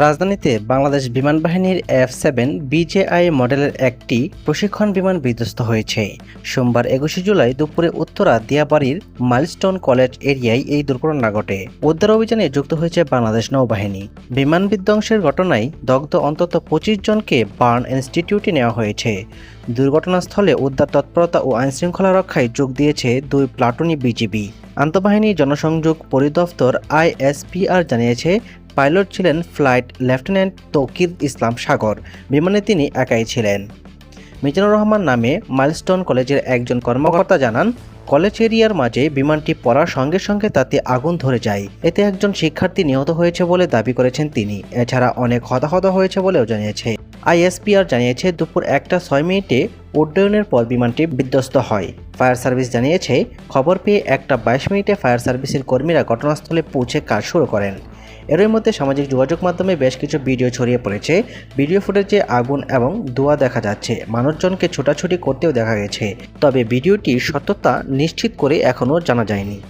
রাজধানীতে বাংলাদেশ বিমান বাহিনীর এফ সেভেন বিজেআই মডেলের একটি প্রশিক্ষণ বিমান বিধ্বস্ত হয়েছে। সোমবার একুশে জুলাই দুপুরে উত্তরা দিয়াবাড়ির মাইলস্টোন কলেজ এরিয়ায় এই দুর্ঘটনা ঘটে। উদ্ধার অভিযানে যুক্ত হয়েছে বাংলাদেশ নৌবাহিনী। বিমান বিধ্বংসের ঘটনায় দগ্ধ অন্তত পঁচিশ জনকে বার্ন ইনস্টিটিউটে নেওয়া হয়েছে। দুর্ঘটনাস্থলে উদ্ধার তৎপরতা ও আইনশৃঙ্খলা রক্ষায় যোগ দিয়েছে দুই প্লাটুনি বিজিবি। আন্তঃবাহিনী জনসংযোগ পরিদপ্তর আইএসপিআর জানিয়েছে পাইলট ছিলেন ফ্লাইট লেফটেন্যান্ট তৌকির ইসলাম সাগর। বিমানে তিনি একাই ছিলেন। মিজানুর রহমান নামে মাইলস্টোন কলেজের একজন কর্মকর্তা জানান, কলেজ এরিয়ার মাঝে বিমানটি পড়ার সঙ্গে সঙ্গে তাতে আগুন ধরে যায়। এতে একজন শিক্ষার্থী নিহত হয়েছে বলে দাবি করেছেন তিনি। এছাড়া অনেক হতাহত হয়েছে বলেও জানিয়েছে। আইএসপিআর জানিয়েছে, দুপুর একটা ছয় মিনিটে উড্ডয়নের পর বিমানটি বিধ্বস্ত হয়। ফায়ার সার্ভিস জানিয়েছে, খবর পেয়ে একটা বাইশ মিনিটে ফায়ার সার্ভিসের কর্মীরা ঘটনাস্থলে পৌঁছে কাজ শুরু করেন। এরই মধ্যে সামাজিক যোগাযোগ মাধ্যমে বেশ কিছু ভিডিও ছড়িয়ে পড়েছে। ভিডিও ফুটেজে আগুন এবং ধোঁয়া দেখা যাচ্ছে। মানুষজনকে ছোটাছুটি করতেও দেখা গেছে। তবে ভিডিওটির সত্যতা নিশ্চিত করে এখনও জানা যায়নি।